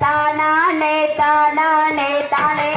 தானானே தானானே தானே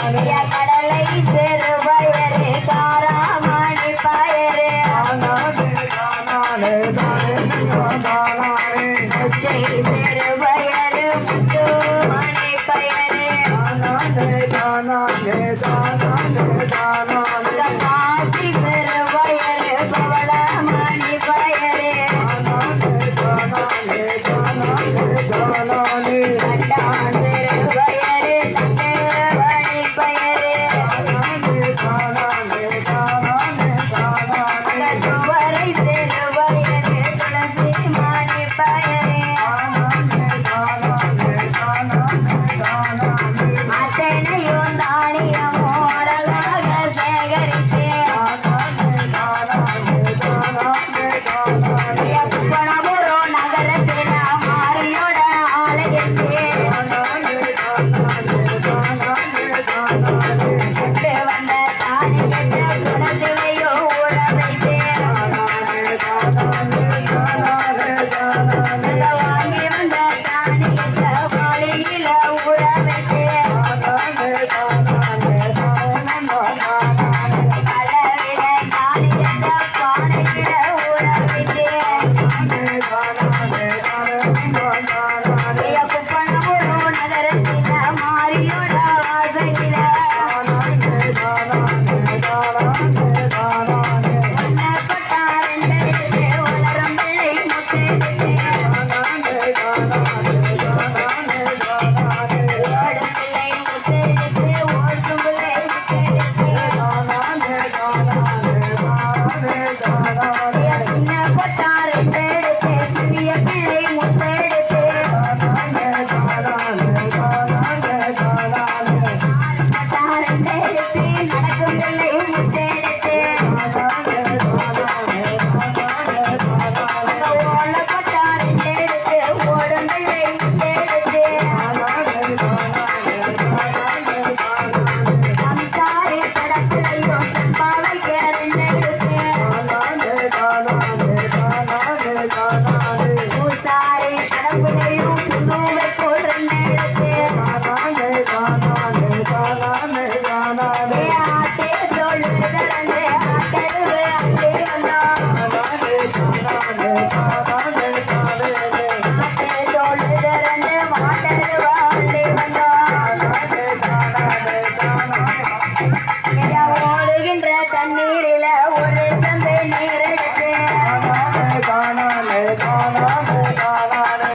கடலை பெருபயரே தாராமணி பயரே கொச்சை பெருபயரு முத்துமணி பயரே காசி பெருபயரு பவளமணி பயரே Yeah.